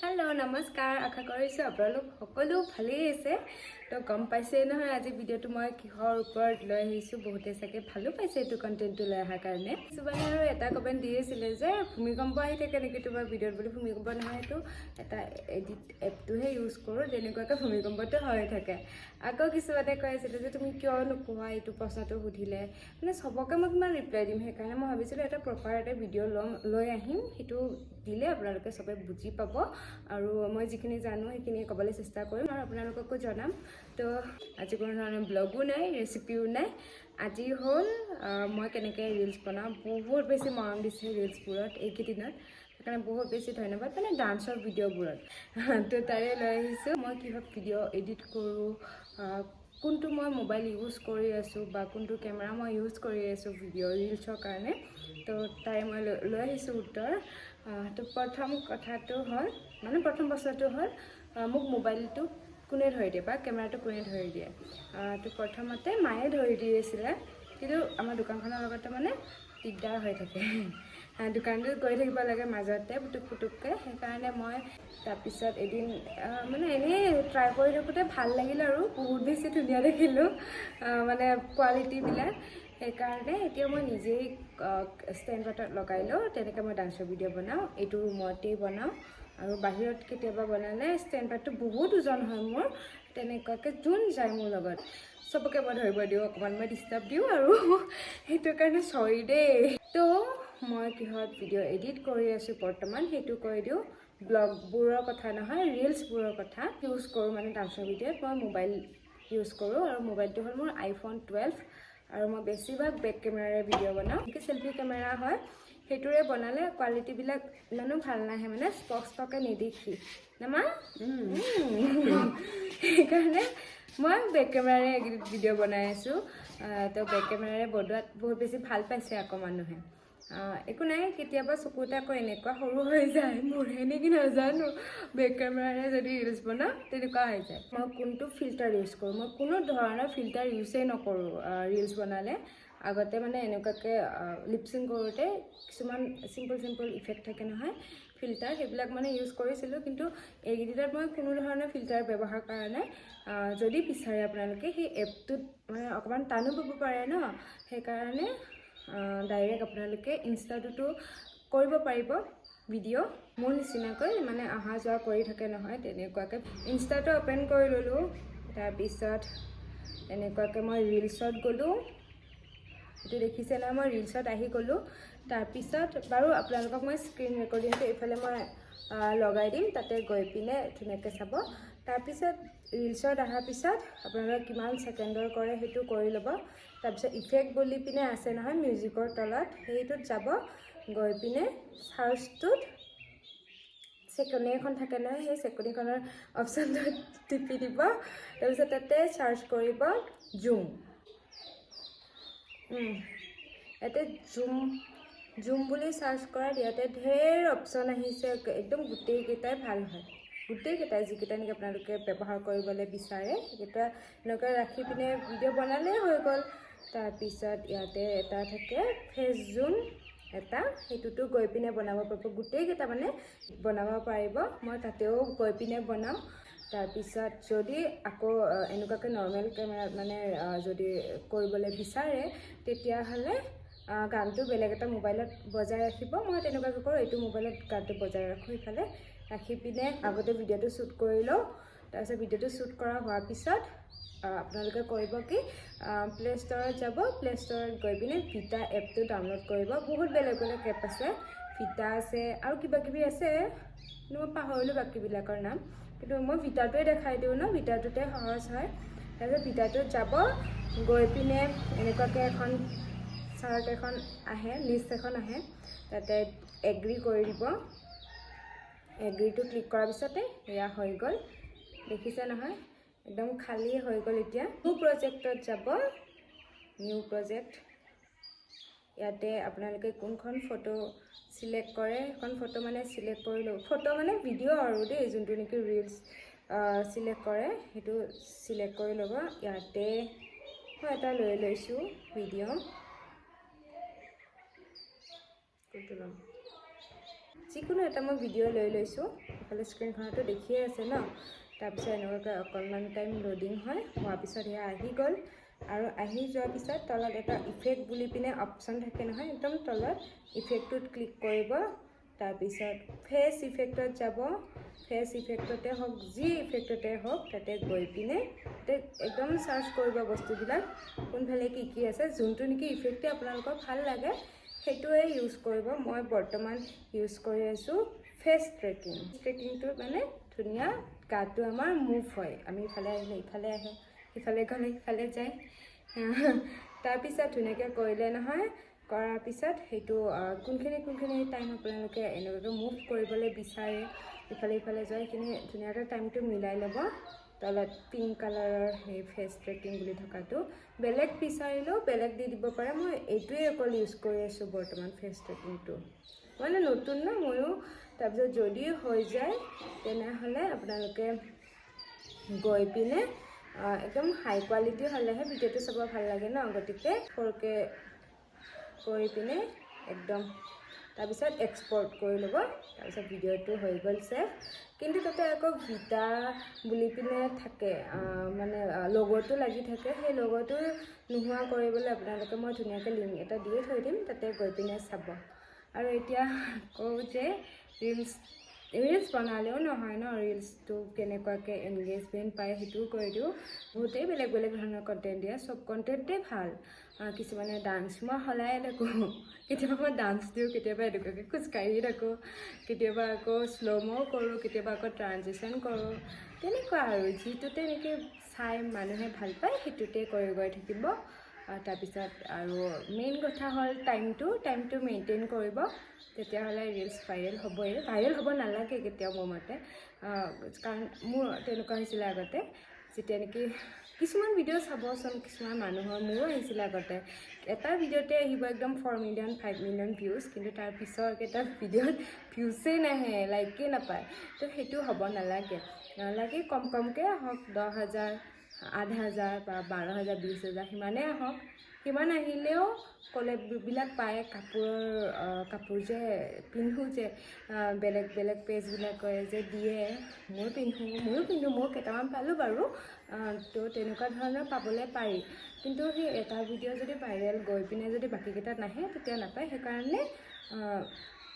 Hello নমস্কাৰ। আশা কৰিছোঁ আপোনালোক সকলো ভালেই আছে। তো গম পাইছেই নহয় আজি ভিডিঅ'টো মই কিহৰ ওপৰত লৈ আহিছোঁ বহুতে চাগে ভালো পাইছে এইটো কণ্টেণ্টটো লৈ অহাৰ কাৰণে। কিছুমানে আৰু এটা কমেণ্ট দি আছিলে যে ভূমিকম্প আহি থাকে নেকি তোমাৰ ভিডিঅ'ত বুলি ভূমিকম্প নহয় এইটো এটা এডিট এপটোহে ইউজ কৰোঁ তেনেকুৱাকৈ ভূমিকম্পটো হৈ থাকে। আকৌ কিছুমানে কৈ আছিলে যে তুমি কিয় নোকোৱা? এইটো প্ৰশ্নটো সুধিলে। মানে চবকে মই কিমান ৰিপ্লাই দিম সেইকাৰণে মই ভাবিছিলোঁ এটা প্ৰপাৰ এটা ভিডিঅ' ল'ম লৈ আহিম। সেইটো দিলে আপোনালোকে চবে বুজি পাব। আৰু মই যিখিনি জানো সেইখিনি ক'বলৈ চেষ্টা কৰিম আৰু আপোনালোককো জনাম। তো আজি কোনো ধৰণৰ ব্লগো নাই ৰেচিপিও নাই। আজি হ'ল মই কেনেকৈ ৰিলচ বনাওঁ বহুত বেছি মৰম দিছে ৰিলচবোৰত এইকেইদিনত। সেইকাৰণে বহুত বেছি ধন্যবাদ মানে ডান্সৰ ভিডিঅ'বোৰত তো তাৰে লৈ আহিছোঁ। মই কিহত ভিডিঅ' এডিট কৰোঁ কোনটো মই মোবাইল ইউজ কৰি আছোঁ বা কোনটো কেমেৰা মই ইউজ কৰি আছোঁ ভিডিঅ' ৰিলচৰ কাৰণে। তো তাৰে মই লৈ আহিছোঁ উত্তৰ। তো প্ৰথম কথাটো হ'ল মানে প্ৰথম বস্তুটো হ'ল মোক মোবাইলটো কোনে ধৰি দিয়ে বা কেমেৰাটো কোনে ধৰি দিয়ে। তো প্ৰথমতে মায়ে ধৰি দি আছিলে কিন্তু আমাৰ দোকানখনৰ লগতে মানে দিগদাৰ হৈ থাকে। দোকানটোত গৈ থাকিব লাগে মাজতে পুটুক পুটুককৈ সেইকাৰণে মই তাৰপিছত এদিন মানে এনেই ট্ৰাই কৰি থাকোঁতে ভালো লাগিল আৰু, বহুত বেছি ধুনীয়া দেখিলোঁ মানে কোৱালিটিবিলাক সেইকাৰণে এতিয়া মই নিজেই ষ্টেণ্ড লগাই লওঁ, তেনেকৈ মই ডান্সৰ ভিডিঅ' বনাওঁ, এইটো ৰুমতেই বনাওঁ। আৰু বাহিৰত কেতিয়াবা বনালে ষ্টেণ্ড পাতটো বহুত ওজন হয় মোৰ তেনেকুৱাকৈ যোন যায় মোৰ লগত। চবকে মই ধৰিব দিওঁ অকণমান মই ডিষ্টাৰ্ব দিওঁ আৰু সেইটো কাৰণে চৰি দেই। তো মই কিহত ভিডিঅ' এডিট কৰি আছোঁ বৰ্তমান সেইটো কৈ দিওঁ। ব্লগবোৰৰ কথা নহয় ৰিলচবোৰৰ কথা। ইউজ কৰোঁ মানে ডান্সৰ ভিডিঅ'ত মই মোবাইল ইউজ কৰোঁ আৰু মোবাইলটো হ'ল মোৰ আইফোন টুৱেলভ আৰু মই বেছিভাগ বেক কেমেৰাৰে ভিডিঅ' বনাওঁ। কি চেল্ফি কেমেৰা হয়। সেইটোৰে বনালে কোৱালিটিবিলাক ইমানো ভাল নাহে মানে স্পষ্টকৈ নেদেখি। নামা? সেইকাৰণে মই বেক কেমেৰাৰে ভিডিঅ' বনাই আছোঁ। তো বেক কেমেৰাৰে বনোৱাত বহুত বেছি ভাল পাইছে আকৌ মানুহে। একো নাই কেতিয়াবা চকুত আকৌ এনেকুৱা সৰু হৈ যায় মোৰহে নেকি নাজানো। বেক কেমেৰাৰে যদি ৰিলচ বনাওঁ তেনেকুৱা হৈ যায়। মই কোনটো ফিল্টাৰ ইউজ কৰোঁ? মই কোনো ধৰণৰ ফিল্টাৰ ইউজেই নকৰোঁ ৰিলচ বনালে। আগতে মানে এনেকুৱাকৈ লিপচিং কৰোঁতে কিছুমান চিম্পল চিম্পল ইফেক্ট থাকে নহয় ফিল্টাৰ সেইবিলাক মানে ইউজ কৰিছিলোঁ কিন্তু এইকেইদিনত মই কোনো ধৰণৰ ফিল্টাৰ ব্যৱহাৰ কৰা নাই। যদি বিচাৰে আপোনালোকে সেই এপটোত মানে অকণমান টানো পাব পাৰে ন সেইকাৰণে ডাইৰেক্ট আপোনালোকে ইনষ্টাটোতো কৰিব পাৰিব ভিডিঅ' মোৰ নিচিনাকৈ মানে অহা যোৱা কৰি থাকে নহয় তেনেকুৱাকৈ। ইনষ্টাটো অ'পেন কৰি ল'লোঁ তাৰপিছত এনেকুৱাকৈ মই ৰিলচত গ'লোঁ। এইটো দেখিছে নহয় মই ৰিলচত আহি গ'লোঁ। তাৰপিছত বাৰু আপোনালোকক মই স্ক্ৰীণ ৰেকৰ্ডিংটো এইফালে মই লগাই দিম, তাতে গৈ পিনে ধুনীয়াকৈ চাব। তাৰপিছত ৰিলচত অহাৰ পিছত আপোনালোকে কিমান ছেকেণ্ডৰ কৰে সেইটো কৰি ল'ব। তাৰপিছত ইফেক্ট বুলি পিনে আছে নহয় মিউজিকৰ তলত, সেইটোত যাব। গৈ পিনে চাৰ্চটোত চেকনি এখন থাকে নহয়, সেই চেকনিখনৰ অপশ্যনটোত টিপি দিব। তাৰপিছত তাতে চাৰ্চ কৰিব জুম ইয়াতে জুম জুম বুলি চাৰ্চ কৰাত ইয়াতে ঢেৰ অপশ্যন আহিছে। একদম গোটেইকেইটাই ভাল হয়। গোটেইকেইটাই যিকেইটা নেকি আপোনালোকে ব্যৱহাৰ কৰিবলৈ বিচাৰে সেইকেইটা এনেকৈ ৰাখি পিনে ভিডিঅ' বনালেই হৈ গ'ল। তাৰপিছত ইয়াতে এটা থাকে ফেচ জুম এটা সেইটোতো গৈ পিনে বনাব পাৰিব। গোটেইকেইটা মানে বনাব পাৰিব। মই তাতেও গৈ পিনে বনাওঁ তাৰপিছত যদি আকৌ এনেকুৱাকৈ নৰ্মেল কেমেৰাত মানে যদি কৰিবলৈ বিচাৰে, তেতিয়াহ'লে গানটো বেলেগ এটা মোবাইলত বজাই ৰাখিব। মই তেনেকুৱাকৈ কৰোঁ, এইটো মোবাইলত গানটো বজাই ৰাখোঁ ইফালে। ৰাখি পিনে আগতে ভিডিঅ'টো শ্বুট কৰি লওঁ। তাৰপিছত ভিডিঅ'টো শ্বুট কৰা হোৱাৰ পিছত আপোনালোকে কৰিব কি প্লে' ষ্ট'ৰত যাব। প্লে' ষ্ট'ৰত গৈ পিনে ভিটা এপটো ডাউনলোড কৰিব। বহুত বেলেগ বেলেগ এপ আছে। ভিটা আছে আৰু কিবা কিবি আছে। মই পাহৰিলোঁ বাকীবিলাকৰ নাম। কিন্তু মই ভিটাটোৱে দেখাই দিওঁ ন ভিটাটোতে সহজ হয়। তাৰপিছত ভিটাটোত যাব, গৈ পিনে এনেকুৱাকৈ এখন চাৰ্ট এখন আহে, লিষ্ট এখন আহে, তাতে এগ্ৰি কৰি দিব। এগ্ৰিটো ক্লিক কৰাৰ পিছতে এয়া হৈ গ'ল। দেখিছে নহয়? একদম খালী হৈ গ'ল এতিয়া। নিউ প্ৰজেক্টত যাব। নিউ প্ৰজেক্ট ইয়াতে আপোনালোকে কোনখন ফটো চিলেক্ট কৰে সেইখন ফটো মানে চিলেক্ট কৰি ল'ব ফটো মানে ভিডিঅ' আৰু দেই যোনটো নেকি ৰিলচ চিলেক্ট কৰে সেইটো চিলেক্ট কৰি ল'ব। ইয়াতে মই এটা লৈ লৈছোঁ ভিডিঅ' কোনটো ল'ম? যিকোনো এটা মই ভিডিঅ' লৈ লৈছোঁ। ইফালে স্ক্ৰীণখনতো দেখিয়ে আছে ন? তাৰপিছত এনেকুৱাকৈ অকণমান টাইম লোডিং হয় হোৱাৰ পিছত সেয়া আহি গ'ল। আৰু আহি যোৱাৰ পিছত তলত এটা ইফেক্ট বুলি পিনে অপশ্যন থাকে নহয় একদম তলত ইফেক্টটোত ক্লিক কৰিব। তাৰপিছত ফেচ ইফেক্টত যাব। ফেচ ইফেক্টতে হওক যি ইফেক্টতে হওক তাতে গৈ পিনে তাতে একদম চাৰ্চ কৰিব বস্তুবিলাক কোনফালে কি কি আছে যোনটো নেকি ইফেক্টে আপোনালোকৰ ভাল লাগে সেইটোৱে ইউজ কৰিব। মই বৰ্তমান ইউজ কৰি আছোঁ ফেচ ট্ৰেকিং ট্ৰেকিংটো মানে ধুনীয়া গাটো আমাৰ মুভ হয়। আমি ইফালে আহিলে ইফালে আহে। সিফালে গ'লে সিফালে যায়। তাৰপিছত ধুনীয়াকৈ কৰিলে নহয় কৰাৰ পিছত সেইটো কোনখিনি কোনখিনি টাইম আপোনালোকে এনেকুৱাকৈ মুভ কৰিবলৈ বিচাৰে ইফালে ইফালে যায় সেইখিনি ধুনীয়াকৈ টাইমটো মিলাই ল'ব। তলত পিংক কালাৰৰ সেই ফেচ ট্ৰেকিং বুলি থকাটো। বেলেগ বিচাৰিলেও বেলেগ দি দিব পাৰে। মই এইটোৱে অকল ইউজ কৰি আছোঁ বৰ্তমান ফেচ ট্ৰেকিংটো মানে নতুন ন ময়ো। তাৰপিছত যদি হৈ যায় তেনেহ'লে আপোনালোকে গৈ পিনে একদম হাই কোৱালিটি হ'লেহে ভিডিঅ'টো চাব ভালো লাগে ন? গতিকে সৰুকৈ কৰি পিনে একদম তাৰপিছত এক্সপৰ্ট কৰি ল'ব। তাৰপিছত ভিডিঅ'টো হৈ গ'ল ছেভ কিন্তু তাতে আকৌ ভিটা বুলি পিনে থাকে মানে লগ'টো লাগি থাকে। সেই লগ'টো নোহোৱা কৰিবলৈ আপোনালোকে মই ধুনীয়াকৈ লিংক এটা দিয়ে থৈ দিম, তাতে গৈ পিনে চাব। আৰু এতিয়া কওঁ যে ৰিলচ ৰিলচ বনালেও নহয় ন ৰিলচটো কেনেকুৱাকৈ এনগেজমেণ্ট পায় সেইটোও কৰি দিওঁ। বহুতেই বেলেগ বেলেগ ধৰণৰ কণ্টেণ্ট দিয়ে চব কণ্টেণ্টেই ভাল। কিছুমানে ডান্স মই সলাই থাকোঁ কেতিয়াবা মই ডান্স দিওঁ কেতিয়াবা এনেকুৱাকৈ খোজকাঢ়ি থাকোঁ কেতিয়াবা আকৌ শ্ল'মো কৰোঁ কেতিয়াবা আকৌ ট্ৰানজেচন কৰোঁ। তেনেকুৱা আৰু যিটোতে এনেকৈ চাই মানুহে ভাল পায় সেইটোতে কৰি গৈ থাকিব। তাৰপিছত আৰু মেইন কথা হ'ল টাইমটো টাইমটো মেইনটেইন কৰিব। তেতিয়াহ'লে ৰিলচ ভাইৰেল হ'বই। ভাইৰেল হ'ব নালাগে কেতিয়াও মোৰ মতে। কাৰণ মোৰ তেনেকুৱা হৈছিলে আগতে। যেতিয়া নেকি কিছুমান ভিডিঅ' চাবচোন কিছুমান মানুহৰ মোৰো আহিছিলে আগতে। এটা ভিডিঅ'তে আহিব একদম four million five million views কিন্তু তাৰ পিছৰ কেইটা ভিডিঅ'ত ভিউজেই নাহে লাইকেই নাপায়। তো সেইটো হ'ব নালাগে। নালাগে কম কমকৈ আহক দহ হাজাৰ আঠ হাজাৰ বা বাৰ হাজাৰ বিছ হাজাৰ সিমানেই আহক। সিমান আহিলেও কলেববিলাক পায় কাপোৰৰ কাপোৰ যে পিন্ধোঁ যে বেলেগ বেলেগ পেজবিলাকে যে দিয়ে। ময়ো পিন্ধোঁ ময়ো পিন্ধোঁ ময়ো কেইটামান পালোঁ বাৰু। তো তেনেকুৱা ধৰণৰ পাবলৈ পাৰি। কিন্তু সেই এটা ভিডিঅ' যদি ভাইৰেল গৈ পিনে যদি বাকীকেইটাত নাহে তেতিয়া নাপায়। সেইকাৰণে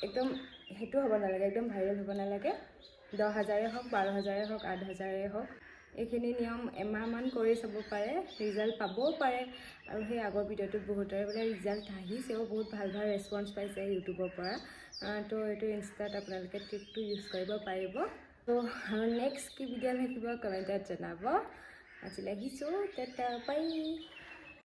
একদম সেইটো হ'ব নালাগে একদম ভাইৰেল হ'ব নালাগে। দহ হাজাৰে হওক বাৰ হাজাৰে হওক আঠ হাজাৰে হওক। এইখিনি নিয়ম এমাহমান কৰি চাব পাৰে ৰিজাল্ট পাবও পাৰে। আৰু সেই আগৰ ভিডিঅ'টোত বহুতৰে বোলে ৰিজাল্ট আহিছেও বহুত ভাল ভাল ৰেচপঞ্চ পাইছে ইউটিউবৰ পৰা। তো এইটো ইনষ্টাত আপোনালোকে ট্ৰিকটো ইউজ কৰিব পাৰিব। তো আৰু নেক্সট কি ভিডিঅ' থাকিব কমেণ্টত জনাব। আজিলৈ আহিছোঁ টেটা বাই